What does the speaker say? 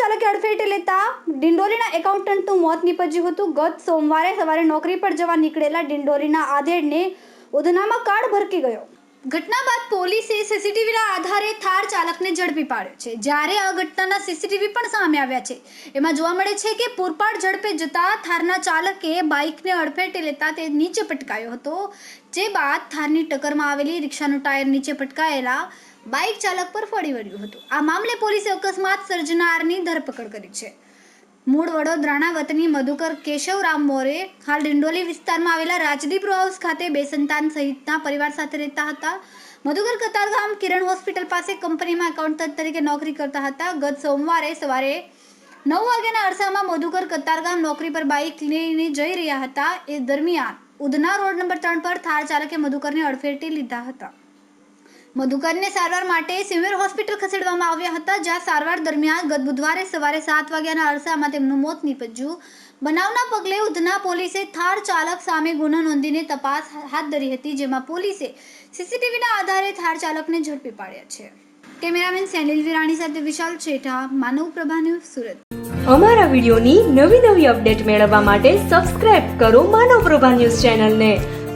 ચાલકે અડફેટે લેતા ડિંડોલીના એકાઉન્ટન્ટનું મોત નીપજ્યું હતું. ગત સોમવારે સવારે નોકરી પર જવા નીકળેલા ડિંડોલીના આધેડને ઉધનામાં કાર્ડ ભરકી ગયો. ઘટના બાદ પોલીસે સીસીટીવીના આધારે થાર ચાલકને ઝડપી પાડ્યો છે. જ્યારે આ ઘટનાના સીસીટીવી પણ સામે આવ્યા છે. એમાં જોવા મળે છે કે પૂરપાટ ઝડપે જતા થારના ચાલકે બાઇકને અડફેટે લેતા તે નીચે પટકાયો હતો. જે બાદ થારની ટક્કરમાં આવેલી રિક્ષાનું ટાયર નીચે પટકાયેલા બાઇક ચાલક પર ફરી વળ્યું હતું. આ મામલે પોલીસે અકસ્માત સર્જનારની ધરપકડ કરી છે. મૂળ વડોદરાના વતની મધુકર કેશવરામ મોરે હાલ ડિંડોલી વિસ્તારમાં આવેલા રાજદીપ હાઉસ ખાતે બે સંતાન સહિતના પરિવાર સાથે રહેતા હતા. મધુકર કતારગામ કિરણ હોસ્પિટલ પાસે કંપનીમાં એકાઉન્ટન્ટ તરીકે નોકરી કરતા હતા. ગત સોમવારે સવારે નવ વાગ્યાના અરસામાં મધુકર કતારગામ નોકરી પર બાઇક લઈને જઈ રહ્યા હતા. એ દરમિયાન ઉધના રોડ નંબર ત્રણ પર થાર ચાલકે મધુકરને અડફેટી લીધા હતા. મધુકરને સારવાર માટે સિવિલ હોસ્પિટલ ખસેડવામાં આવ્યા હતા, જ્યાં સારવાર દરમિયાન ગત બુધવારે સવારે સાત વાગ્યાના અરસામાં તેમનું મોત નીપજ્યું. બનાવના પગલે ઉધના પોલીસે થાર ચાલક સામે ગુનો નોંધીને તપાસ હાથ ધરી હતી, જેમાં પોલીસે સીસીટીવીના આધારે થાર ચાલકને ઝડપી પાડ્યા છે. કેમેરામેન સેનિલ વિરાણી સાથે વિશાલ છેઠા, માનવ પ્રભા ન્યૂઝ સુરત. અમારા વિડીયોની નવી નવી અપડેટ મેળવવા માટે સબસ્ક્રાઇબ કરો માનવ પ્રભા ન્યૂઝ ચેનલને.